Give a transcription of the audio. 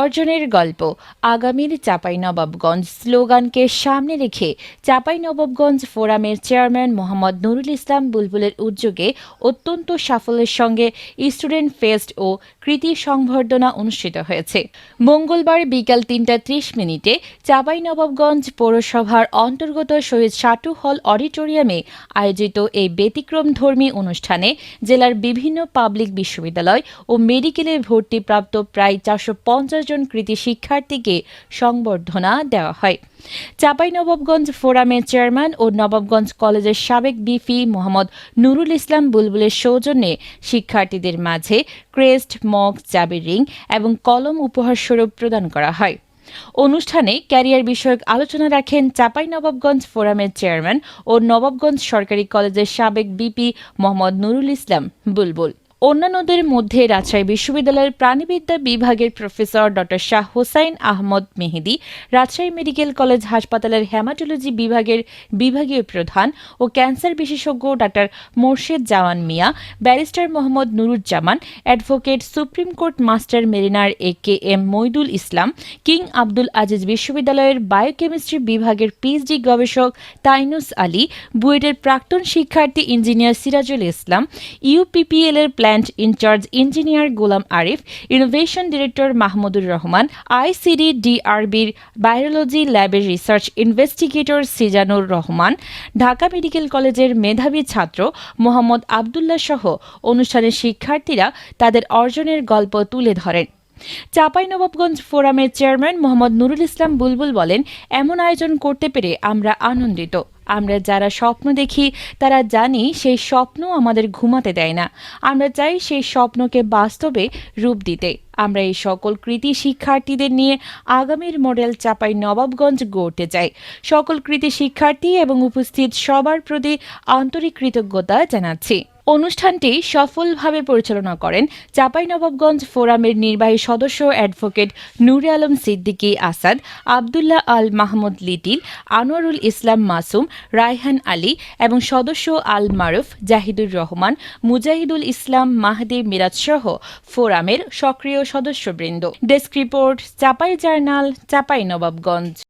অর্জনের গল্প। আগামীর চাঁপাইনবাবগঞ্জ স্লোগানকে সামনে রেখে চাঁপাইনবাবগঞ্জ ফোরামের চেয়ারম্যান মোহাম্মদ নুরুল ইসলাম বুলবুলের উদ্যোগে অত্যন্ত সাফল্যের সঙ্গে স্টুডেন্ট ফেস্ট ও কৃতি সংবর্ধনা অনুষ্ঠিত হয়েছে। মঙ্গলবার বিকাল তিনটা ত্রিশ মিনিটে চাঁপাইনবাবগঞ্জ পৌরসভার অন্তর্গত শহীদ সাটু হল অডিটোরিয়ামে আয়োজিত এই ব্যতিক্রমধর্মী অনুষ্ঠানে জেলার বিভিন্ন পাবলিক বিশ্ববিদ্যালয় ও মেডিকেলে ভর্তিপ্রাপ্ত প্রায় চারশো পঞ্চাশ জন কৃতি শিক্ষার্থীকে সংবর্ধনা দেওয়া হয়। চাঁপাইনবাবগঞ্জ ফোরামের চেয়ারম্যান ও নবাবগঞ্জ কলেজের সাবেক বিফি মোহাম্মদ নুরুল ইসলাম বুলবুলের সৌজন্যে শিক্ষার্থীদের মাঝে ক্রেস্ট, মগ, চাবির রিং এবং কলম উপহারস্বরূপ প্রদান করা হয়। অনুষ্ঠানে ক্যারিয়ার বিষয়ক আলোচনা রাখেন চাঁপাইনবাবগঞ্জ ফোরামের চেয়ারম্যান ও নবাবগঞ্জ সরকারি কলেজের সাবেক বিপি মোহাম্মদ নুরুল ইসলাম বুলবুল। অন্যান্যদের মধ্যে রাজশাহী বিশ্ববিদ্যালয়ের প্রাণীবিদ্যা বিভাগের প্রফেসর ড শাহ হোসাইন আহমদ মেহেদি, রাজশাহী মেডিকেল কলেজ হাসপাতালের হেমাটোলজি বিভাগের বিভাগীয় প্রধান ও ক্যান্সার বিশেষজ্ঞ doctor Morshed Jawan Mia, barrister Mohammad Nuruzzaman, advocate supreme court master mariner A K M Moidul Islam, king Abdul Aziz বিশ্ববিদ্যালয়ের বায়োকেমিস্ট্রি বিভাগের পিএইচডি গবেষক তাইনুস আলী, বুয়েটের প্রাক্তন শিক্ষার্থী ইঞ্জিনিয়ার সিরাজুল ইসলাম ইউপিপিএল এর plant in charge engineer Gulam Arif innovation director Mahmudur Rahman ICD ডিআরবির biology ল্যাবের research investigator Sijanur Rahman Dhaka medical কলেজের মেধাবী ছাত্র মোহাম্মদ আবদুল্লাহ সহ অনুষ্ঠানের শিক্ষার্থীরা তাদের অর্জনের গল্প তুলে ধরেন। চাঁপাইনবাবগঞ্জ ফোরামের চেয়ারম্যান মোহাম্মদ নুরুল ইসলাম বুলবুল বলেন, এমন আয়োজন করতে পেরে আমরা আনন্দিত। আমরা যারা স্বপ্ন দেখি, তারা জানি সেই স্বপ্ন আমাদের ঘুমাতে দেয় না। আমরা চাই সেই স্বপ্নকে বাস্তবে রূপ দিতে। আমরা এই সকল কৃতি শিক্ষার্থীদের নিয়ে আগামীর মডেল চাপাই নবাবগঞ্জ গড়তে চাই। সকল কৃতি শিক্ষার্থী এবং উপস্থিত সবার প্রতি আন্তরিক কৃতজ্ঞতা জানাচ্ছি। অনুষ্ঠানটি সফলভাবে পরিচালনা করেন চাঁপাইনবাবগঞ্জ ফোরামের নির্বাহী সদস্য অ্যাডভোকেট নুরে আলম সিদ্দিকী আসাদ, আবদুল্লাহ আল মাহমুদ লিটিল, আনোয়ারুল ইসলাম মাসুম, রায়হান আলী এবং সদস্য আল মারুফ, জাহিদুর রহমান, মুজাহিদুল ইসলাম মাহদি মিরাজ সহ ফোরামের সক্রিয় সদস্যবৃন্দ। Desk report, Chapai journal Chapai Nawabganj